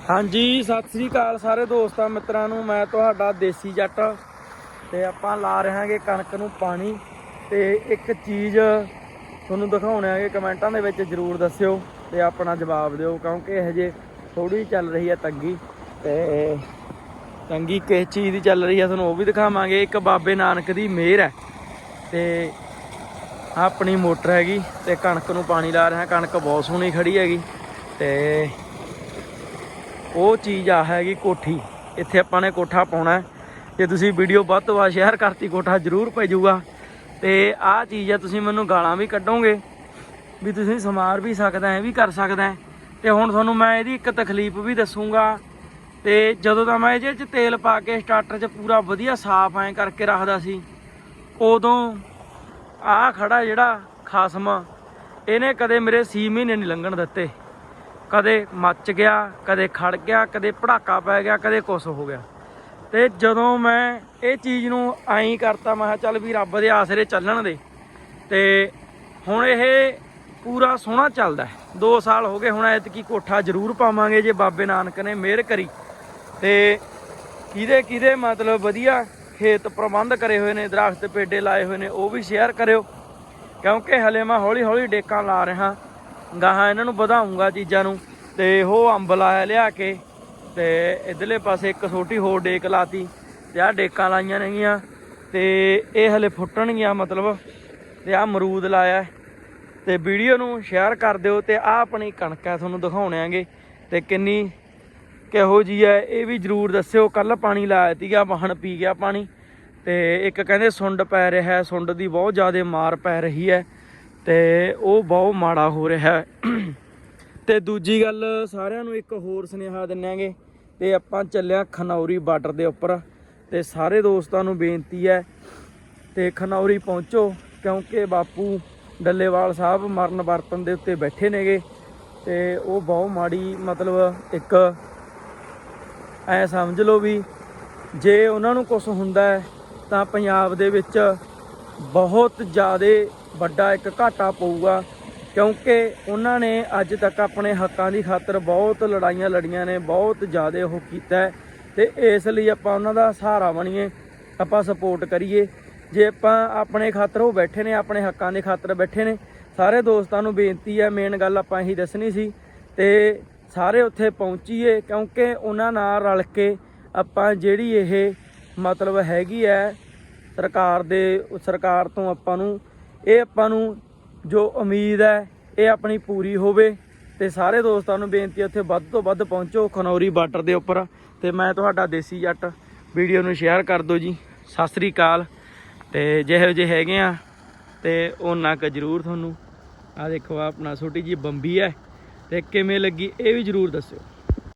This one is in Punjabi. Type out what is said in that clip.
ਹਾਂਜੀ, ਸਤਿ ਸ੍ਰੀ ਅਕਾਲ ਸਾਰੇ ਦੋਸਤਾਂ, ਮਿੱਤਰਾਂ ਨੂੰ। ਮੈਂ ਤੁਹਾਡਾ ਦੇਸੀ ਜੱਟ ਤੇ ਆਪਾਂ ਲਾ ਰਹੇ ਹਾਂਗੇ ਕਣਕ ਨੂੰ ਪਾਣੀ ਤੇ ਇੱਕ ਚੀਜ਼ ਤੁਹਾਨੂੰ ਦਿਖਾਉਣੇ ਆਗੇ ਕਮੈਂਟਾਂ ਦੇ ਵਿੱਚ ਜਰੂਰ ਦੱਸਿਓ ਤੇ ਆਪਣਾ ਜਵਾਬ ਦਿਓ, ਕਿਉਂਕਿ ਇਹ ਜੇ ਥੋੜੀ ਚੱਲ ਰਹੀ ਹੈ ਤੰਗੀ ਤੇ ਤੰਗੀ ਕਿਸ ਚੀਜ਼ ਦੀ ਚੱਲ ਰਹੀ ਹੈ, ਤੁਹਾਨੂੰ ਉਹ ਵੀ ਦਿਖਾਵਾਂਗੇ। ਇੱਕ ਬਾਬੇ ਨਾਨਕ ਦੀ ਮਿਹਰ ਹੈ ਤੇ ਆਪਣੀ ਮੋਟਰ ਹੈਗੀ ਤੇ ਕਣਕ ਨੂੰ ਪਾਣੀ ਲਾ ਰਿਹਾ ਕਣਕ ਬਹੁਤ ਸੋਹਣੀ ਖੜੀ ਹੈਗੀ ਤੇ ਉਹ ਚੀਜ਼ ਆ ਹੈਗੀ ਕੋਠੀ। ਇੱਥੇ ਆਪਾਂ ਨੇ ਕੋਠਾ ਪਾਉਣਾ ਹੈ। ਜੇ ਤੁਸੀਂ ਵੀਡੀਓ ਵੱਧ ਤੋਂ ਵੱਧ ਸ਼ੇਅਰ ਕਰਤੀ, ਕੋਠਾ ਜ਼ਰੂਰ ਭੇਜੂਗਾ ਜਾਊਗਾ। ਤੇ ਆਹ ਚੀਜ਼ ਆ, ਤੁਸੀਂ ਮੈਨੂੰ ਗਾਲਾਂ ਵੀ ਕੱਢੋਗੇ। ਵੀ ਤੁਸੀਂ ਸਮਾਰ ਵੀ ਸਕਦਾ ਹੈ ਵੀ ਕਰ ਸਕਦਾ ਹੈ। ਤੇ ਹੁਣ ਤੁਹਾਨੂੰ ਮੈਂ ਇਹਦੀ ਇੱਕ ਤਕਲੀਫ ਵੀ ਦੱਸੂਗਾ। ਤੇ ਜਦੋਂ ਤਾਂ ਮੈਂ ਇਹਦੇ 'ਚ ਤੇਲ ਪਾ ਕੇ ਸਟਾਰਟਰ 'ਚ ਪੂਰਾ ਵਧੀਆ ਸਾਫ਼ ਐਂ ਕਰਕੇ ਰੱਖਦਾ ਸੀ, ਉਦੋਂ ਆਹ ਖੜਾ ਜਿਹੜਾ ਖਾਸਮ, ਇਹਨੇ ਕਦੇ ਮੇਰੇ 6 ਮਹੀਨੇ ਨਹੀਂ ਲੰਘਣ ਦਿੱਤੇ। ਕਦੇ ਮੱਚ ਗਿਆ, ਕਦੇ ਖੜ ਗਿਆ, ਕਦੇ ਪੜਾਕਾ ਪੈ ਗਿਆ, ਕਦੇ ਕੁਛ ਹੋ ਗਿਆ। ਤੇ ਜਦੋਂ ਮੈਂ ਇਹ ਚੀਜ਼ ਨੂੰ ਐਂ ਕਰਤਾ, ਮੈਂ ਕਿਹਾ ਚੱਲ ਵੀ ਰੱਬ ਦੇ ਆਸਰੇ ਚੱਲਣ ਦੇ। ਤੇ ਹੁਣ ਇਹ ਪੂਰਾ ਸੋਹਣਾ ਚੱਲਦਾ 2 ਸਾਲ ਹੋ ਗਏ, ਹੁਣ ਐਤਕੀ ਕੋਠਾ ਜ਼ਰੂਰ ਪਾਵਾਂਗੇ ਜੇ ਬਾਬੇ ਨਾਨਕ ਨੇ ਮਿਹਰ ਕਰੀ। ਤੇ ਕਿਹਦੇ ਕਿਹਦੇ ਮਤਲਬ ਵਧੀਆ ਖੇਤ ਪ੍ਰਬੰਧ ਕਰੇ ਹੋਏ ਨੇ, ਦਰਖਤ ਪੇਡੇ ਲਾਏ ਹੋਏ ਨੇ, ਉਹ ਵੀ ਸ਼ੇਅਰ ਕਰਿਓ। ਕਿਉਂਕਿ ਹਲੇ ਮੈਂ ਹੌਲੀ ਹੌਲੀ ਡੇਕਾਂ ਲਾ ਰਿਹਾ। ਗਾਹਾਂ ਇਹਨਾਂ ਨੂੰ ਵਧਾਉਂਗਾ ਚੀਜ਼ਾਂ ਨੂੰ। ਤੇ ਉਹ ਅੰਬ ਲਾਇਆ ਲਿਆ ਕੇ, ਤੇ ਇਧਰਲੇ ਪਾਸੇ ਇੱਕ ਛੋਟੀ ਹੋਰ ਡੇਕ ਲਾਤੀ, ਤੇ ਆਹ ਡੇਕਾਂ ਲਾਈਆਂ ਨੇਗੀਆਂ, ਤੇ ਇਹ ਹਲੇ ਫੁੱਟਣਗੀਆਂ ਮਤਲਬ, ਤੇ ਆਹ ਅਮਰੂਦ ਲਾਇਆ। ਹੈ। ਤੇ ਵੀਡੀਓ ਨੂੰ ਸ਼ੇਅਰ ਕਰ ਦਿਓ ਤੇ ਆਹ ਆਪਣੀ ਕਣਕ ਹੈ ਤੁਹਾਨੂੰ ਦਿਖਾਉਣਾਂਗੇ ਤੇ ਕਿੰਨੀ ਕਿਹੋ ਜੀ ਹੈ ਇਹ ਵੀ ਜਰੂਰ ਦੱਸਿਓ। ਕੱਲ ਪਾਣੀ ਲਾਇਆ ਸੀਗਾ ਵਾਹਣ ਪੀ ਗਿਆ ਪਾਣੀ। ਤੇ ਇੱਕ ਕਹਿੰਦੇ ਸੁੰਡ ਪੈ ਰਿਹਾ, ਸੁੰਡ ਦੀ ਬਹੁਤ ਜ਼ਿਆਦਾ ਮਾਰ ਪੈ ਰਹੀ ਹੈ। ਤੇ ਉਹ ਬਹੁਤ ਮਾੜਾ ਹੋ ਰਿਹਾ ਹੈ। ਤੇ ਦੂਜੀ ਗੱਲ ਸਾਰਿਆਂ ਨੂੰ ਇੱਕ ਹੋਰ ਸੁਨੇਹਾ ਦਿੰਨਾਂਗੇ ਤੇ ਆਪਾਂ ਚੱਲਿਆ ਖਨੌਰੀ ਬਾਰਡਰ ਦੇ ਉੱਪਰ। ਤੇ ਸਾਰੇ ਦੋਸਤਾਂ ਨੂੰ ਬੇਨਤੀ ਹੈ, ਤੇ ਖਨੌਰੀ ਪਹੁੰਚੋ, ਕਿਉਂਕਿ ਬਾਪੂ ਡੱਲੇਵਾਲ ਸਾਹਿਬ ਮਰਨ ਵਰਤਨ ਦੇ ਉੱਤੇ ਬੈਠੇ ਨੇਗੇ। ਤੇ ਉਹ ਬਹੁਤ ਮਾੜੀ, ਮਤਲਬ ਇੱਕ ਐ ਸਮਝ ਲਓ ਵੀ ਜੇ ਉਹਨਾਂ ਨੂੰ ਕੁਝ ਹੁੰਦਾ ਤਾਂ ਪੰਜਾਬ ਦੇ ਵਿੱਚ ਬਹੁਤ ਜ਼ਿਆਦਾ ਵੱਡਾ ਇੱਕ ਘਾਟਾ ਪਊਗਾ, ਕਿਉਂਕਿ ਉਹਨਾਂ ਨੇ ਅੱਜ ਤੱਕ ਆਪਣੇ ਹੱਕਾਂ ਦੀ ਖਾਤਰ ਬਹੁਤ ਲੜਾਈਆਂ ਲੜੀਆਂ ਨੇ, ਬਹੁਤ ਜ਼ਿਆਦਾ ਉਹ ਕੀਤਾ ਹੈ ਤੇ ਇਸ ਲਈ ਆਪਾਂ ਉਹਨਾਂ ਦਾ ਸਹਾਰਾ ਬਣੀਏ, ਆਪਾਂ ਸਪੋਰਟ ਕਰੀਏ। ਜੇ ਆਪਾਂ ਆਪਣੇ ਖਾਤਰ ਉਹ ਬੈਠੇ ਨੇ, ਆਪਣੇ ਹੱਕਾਂ ਦੇ ਖਾਤਰ ਬੈਠੇ ਨੇ, ਸਾਰੇ ਦੋਸਤਾਂ ਨੂੰ ਬੇਨਤੀ ਹੈ ਮੇਨ ਗੱਲ ਆਪਾਂ ਇਹੀ ਦੱਸਣੀ ਸੀ ਤੇ ਸਾਰੇ ਉੱਥੇ ਪਹੁੰਚੀਏ, ਕਿਉਂਕਿ ਉਹਨਾਂ ਨਾਲ ਰਲ ਕੇ ਆਪਾਂ ਜਿਹੜੀ ਇਹ ਮਤਲਬ ਹੈਗੀ ਹੈ ਸਰਕਾਰ ਦੇ, ਸਰਕਾਰ ਤੋਂ ਆਪਾਂ ਨੂੰ, ਇਹ ਆਪਾਂ ਨੂੰ ਜੋ ਉਮੀਦ ਹੈ, ਇਹ ਆਪਣੀ ਪੂਰੀ ਹੋਵੇ ਤੇ ਸਾਰੇ ਦੋਸਤਾਂ ਨੂੰ ਬੇਨਤੀ ਉੱਥੇ ਵੱਧ ਤੋਂ ਵੱਧ ਪਹੁੰਚੋ ਖਨੌਰੀ ਬਾਰਡਰ ਦੇ ਉੱਪਰ ਤੇ ਮੈਂ ਤੁਹਾਡਾ ਦੇਸੀ ਜੱਟ ਵੀਡੀਓ ਨੂੰ ਸ਼ੇਅਰ ਕਰ ਦਿਓ ਜੀ। ਸਤਿ ਸ੍ਰੀ ਅਕਾਲ ਤੇ ਜਿਹੋ ਜਿਹੇ ਹੈਗੇ ਆ ਤੇ ਉਹਨਾਂ ਕ ਜਰੂਰ ਤੁਹਾਨੂੰ। ਆ ਦੇਖੋ ਆਪਣਾ ਛੋਟੀ ਜੀ ਬੰਬੀ ਹੈ ਤੇ ਕਿਵੇਂ ਲੱਗੀ ਇਹ ਵੀ ਜਰੂਰ ਦੱਸਿਓ।